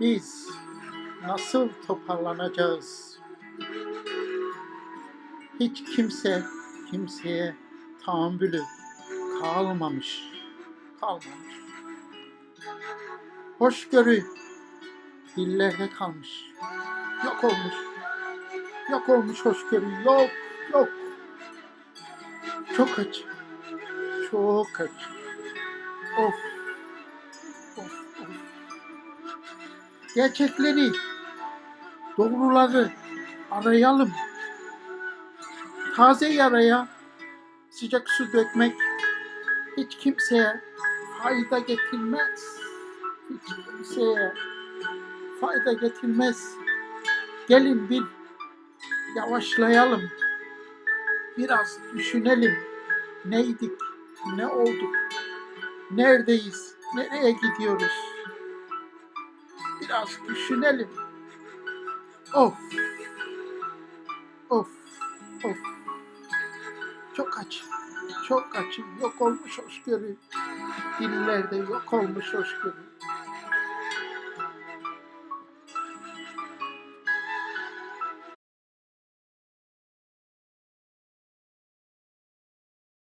Biz nasıl toparlanacağız? Hiç kimse kimseye tahammülü kalmamış. Kalmamış. Hoşgörü dillerde kalmış. Yok olmuş. Yok olmuş hoşgörü. Yok, yok. Çok acı. Çok acı. Of. Gerçekleri, doğruları arayalım. Taze yaraya sıcak su dökmek hiç kimseye fayda getirmez. Hiç kimseye fayda getirmez. Gelin bir yavaşlayalım. Biraz düşünelim. Neydik, ne olduk, neredeyiz, nereye gidiyoruz? Biraz düşünelim. Of, of, of. Çok acı, çok acı. Yok olmuş hoşgörü. Dillerde yok olmuş hoşgörü.